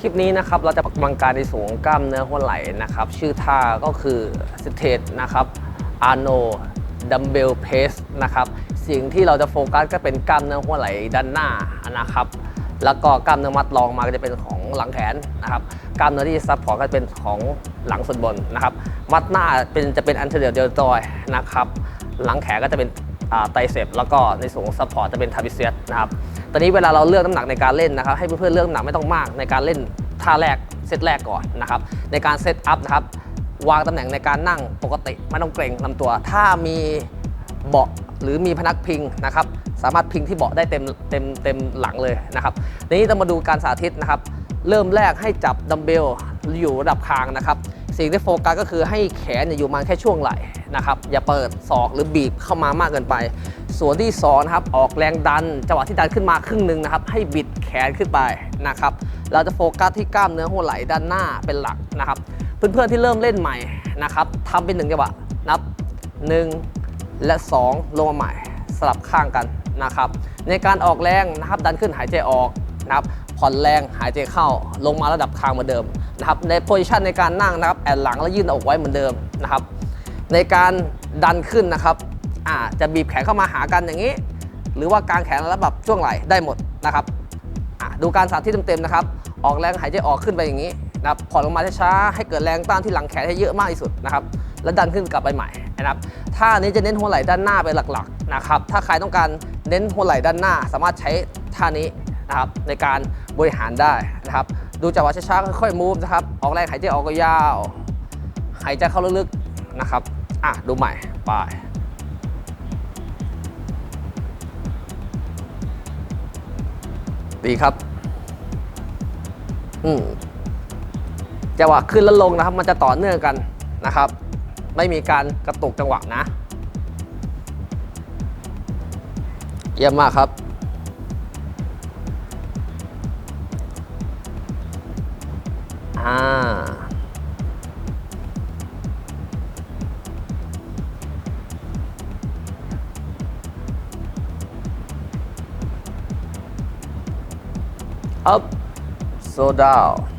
คลิปนี้นะครับเราจะออกกำลังกายในส่วนของกล้ามเนื้อหัวไหล่นะครับ ชื่อท่าก็คือสเตทนะครับอาร์โนดัมเบลเพสนะครับสิ่งที่เราจะโฟกัสก็เป็นกล้ามเนื้อหัวไหล่ด้านหน้านะครับ แล้วก็กล้ามเนื้อมัดรองมาก็จะเป็นของหลังแขนนะครับกล้ามเนื้อที่ซับพอร์ตก็จะเป็นของหลังส่วนบนนะครับ มัดหน้าเป็นจะเป็นอันเทอร์เดียเดลจอยนะครับหลังแขนก็จะเป็น ไตเซปแล้วก็ในส่วนของซัพพอร์ตจะเป็นทาบิเซียสนะครับตอนนี้เวลาเราเลือกน้ำหนักในการเล่นนะครับให้เพื่อนๆเลือกน้ำหนักไม่ต้องมากในการเล่นท่าแรกเซตแรกก่อนนะครับในการเซตอัพนะครับวางตำแหน่งในการนั่งปกติไม่ต้องเกรงลำตัว ถ้ามีเบาะหรือมีพนักพิงนะครับสามารถพิงที่เบาะได้เต็มเต็มเต็มหลังเลยนะครับทีนี้เรามาดูการสาธิตนะครับ เริ่มแรกให้จับดัมเบลอยู่ระดับคางนะครับ สิ่งที่โฟกัสก็คือให้แขนเนี่ยอยู่มาแค่ช่วงไหล่นะครับ อย่าเปิดศอกหรือบีบเข้ามามากเกินไป ส่วนที่สองนะครับออกแรงดันจังหวะที่ดันขึ้นมาครึ่งหนึ่งนะครับ ให้บิดแขนขึ้นไปนะครับ เราจะโฟกัสที่กล้ามเนื้อหัวไหล่ด้านหน้าเป็นหลักนะครับ เพื่อนๆที่เริ่มเล่นใหม่นะครับทำเป็นหนึ่งจังหวะนับ 1 และ 2 ลงมาใหม่สลับข้างกันนะครับ ในการออกแรงนะครับดันขึ้นหายใจออกนะครับผ่อนแรงหายใจเข้าลงมาระดับคางเหมือนเดิม นะครับในโพซิชันในการนั่งนะครับแอนหลังแล้วยื่นอกไว้เหมือนเดิมนะครับ ในการดันขึ้นนะครับอ่าจะบีบแขนเข้ามาหากันอย่างนี้ หรือว่ากางแขนแล้วแบบช่วงไหล่ได้หมดนะครับดูการสาธิตเต็มๆนะครับ ออกแรงหายใจออกขึ้นไปอย่างนี้นะครับผ่อนลงมาช้าๆให้เกิดแรงต้านที่หลังแขนให้เยอะมากที่สุดนะครับ แล้วดันขึ้นกลับไปใหม่นะครับท่านี้จะเน้นหัวไหล่ด้านหน้าเป็นหลักๆนะครับ ถ้าใครต้องการเน้นหัวไหล่ด้านหน้า สามารถใช้ท่านี้ นะครับในการบริหารได้นะครับ ดูจังหวะช้าๆค่อยๆมูฟนะครับ ออกแรงหายใจออกก็ยาว หายใจเข้าลึกๆนะครับ อะ ดูใหม่ไปดีครับ อืมจังหวะขึ้นและลงนะครับ มันจะต่อเนื่องกันนะครับ ไม่มีการกระตุกจังหวะนะ เยี่ยมมากครับ อ่า up so down